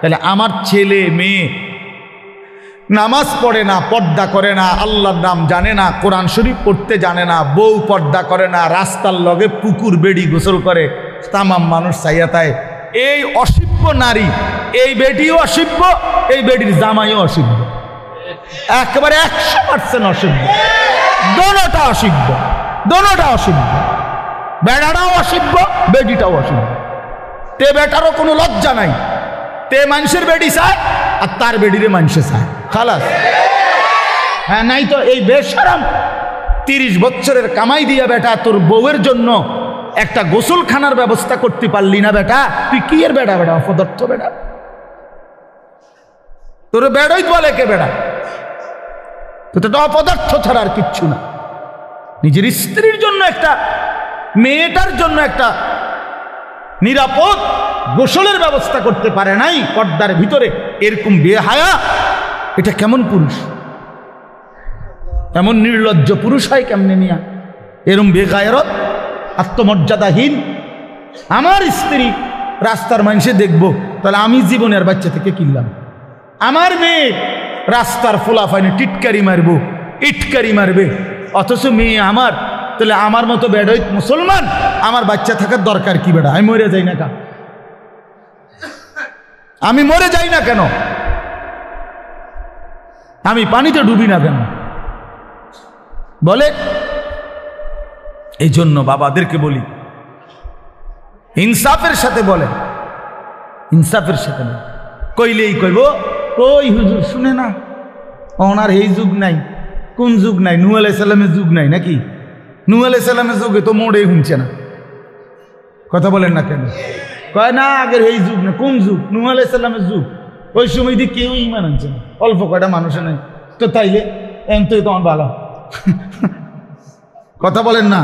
তাহলে আমার ছেলে, মেয়ে নামাজ পড়ে না, পর্দা করে না, আল্লাহর নাম জানে না, কোরআন শরীফ পড়তে জানে না, বউ পর্দা করে না, রাস্তার লগে পুকুর বেড়ি গোসল করে, তামাম মানুষ চাইয়াতায় এই অসিব্য নারী, এই বেটিও অসিব্য এই বেটির জামাইও অসিব্য একেবারে একশো পার্সেন্ট অসিব্য দোনোটা অসিব্য দোনোটা অসিব্য বেড়াটাও অসিব্য বেটিটাও অসিব্য তে বেটারও কোনো লজ্জা নাই। তে মানুষের বেডি চায়, আর তার বেডিরে মানুষে চায়। খালাস। হ্যাঁ নাই তো এই বেশারাম তিরিশ বছরের কামাই দিয়া বেটা, তোর বউয়ের জন্য একটা গোসলখানার ব্যবস্থা করতে পারলি না বেটা। তুই কি এর বেটা বেটা অপদার্থ বেটা তোর বেড়ই বলে কে বেড়া? তো তো অপদার্থ ছাড়া আর কিচ্ছু না। নিজের স্ত্রীর জন্য একটা, মেয়েটার জন্য একটা নিরাপদ গোসলের ব্যবস্থা করতে পারে নাই পর্দার ভিতরে। এরকম বেহায়া, এটা কেমন পুরুষ? এমন নির্লজ্জ পুরুষ হয় কেমনে নিয়া? এরম বেগায়রত, আত্মমর্যাদাহীন। আমার স্ত্রী রাস্তার মানুষে দেখব, তাহলে আমি জীবনের বাচ্চা থেকে কিনলাম। আমার মেয়ে রাস্তার ফোলাফাইনে টিটকারি মারবো, ইটকারি মারবে। অথচ মেয়ে আমার তাহলে আমার মতো বেড়াই মুসলমান? আমার বাচ্চা থাকার দরকার কি বেড়া আমি মরে যাই না কা আমি মরে যাই না কেন? আমি পানিতে ডুবি না কেন? বলে এই জন্য বাবাদেরকে বলি, ইনসাফের সাথে বলে, ইনসাফের সাথে বলে। কইলেই কইব, ওই হুজুর, শুনে না, ওনার এই যুগ নাই, কোন যুগ নাই? নু আলাইসাল্লামের যুগ নাই নাকি? নু আলাইসাল্লামের যুগে তো মোড়ে শুনছে না। কথা বলেন না কেন? কয় না, আগের এই যুগ না, কোন যুগ? নু আলাইসাল্লামের যুগ। ওই সময় দিয়ে কেউ ইমান আনছে না। অল্প কয়টা মানুষের নাই তো তাইলে এম তো তোমার ভালো কথা বলেন না।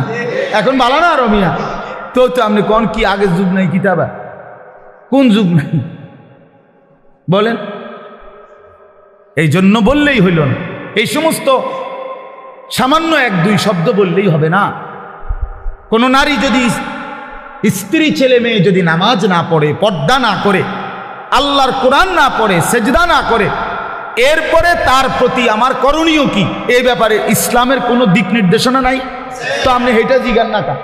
এখন ভালো না রমিয়া তো তো আপনি কোন কি আগের যুগ নাই কিতাবা? কোন যুগ নাই? বলেন। এই জন্য বললেই হইল না। এই সমস্ত সামান্য এক দুই শব্দ বললেই হবে না। কোনো নারী যদি স্ত্রী ছেলে মেয়ে যদি নামাজ না পড়ে, পর্দা না করে, আল্লাহর কোরআন না পড়ে, সেজদা না করে, এরপরে তার প্রতি আমার করণীয় কি? এই ব্যাপারে ইসলামের কোনো দিক নির্দেশনা নাই। তো আপনি হেঁটে জিগান না কা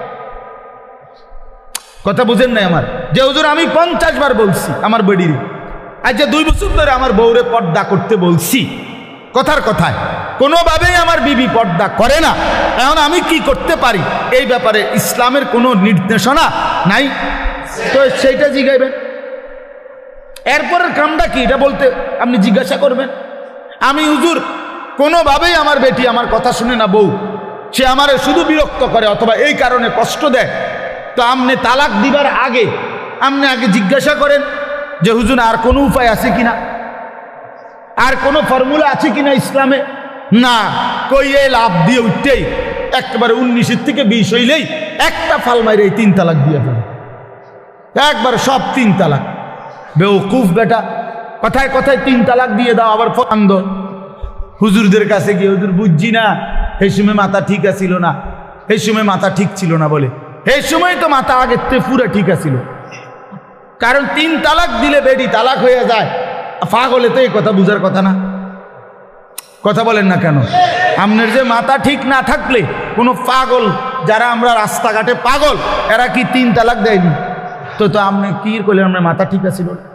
কথা বুঝেন নাই আমার? যে হুজুর আমি পঞ্চাশ বার বলছি আমার বেডির। যে দুই বছর ধরে আমার বউরে পর্দা করতে বলছি। কথার কথায়। কোনোভাবেই আমার বিবি পর্দা করে না। এখন আমি কি করতে পারি? এই ব্যাপারে ইসলামের কোনো নির্দেশনা নাই। তো সেইটা জিগাইবেন। এরপরের কামটা কি? এটা বলতে আপনি জিজ্ঞাসা করবেন। আমি হুজুর, কোনোভাবেই আমার বেটি আমার কথা শুনে না বউ। সে আমারে শুধু বিরক্ত করে অথবা এই কারণে কষ্ট দেয়। তো আপনি তালাক দিবার আগে আপনি আগে জিজ্ঞাসা করেন যে, হুজুর, আর কোনো উপায় আছে কিনা? আর কোনো ফর্মুলা আছে কিনা ইসলামে? না কই এই লাভ দিয়ে উঠতেই একেবারে উনিশের থেকে বিশ হইলেই একটা ফাল মাইরে এই তিন তালাক দিয়ে ফেলে। একবার সব তিন তালাক। বেউকুফ বেটা, কথায় কথায় তিন তালাক দিয়ে দাও, আবার ফন্দ হুজুরদের কাছে গিয়ে, হুজুর, বুঝছি না এই সময় মাথা ঠিক আছিল না এই সময় মাথা ঠিক ছিল না বলে। এই সময় তো মাথা আগের থেকে পুরো ঠিক আছিল। কারণ তিন তালাক দিলে বেডি তালাক হয়ে যায়। পাগলে তো এই কথা বুঝার কথা না। কথা বলেন না কেন? আপনার যে মাথা ঠিক না থাকলে কোনো পাগল, যারা আমরা রাস্তাঘাটে পাগল, এরা কি তিন তালাক দেয়নি? তো তো আপনি কী করলেন? আপনার মাথা ঠিক আছিল না?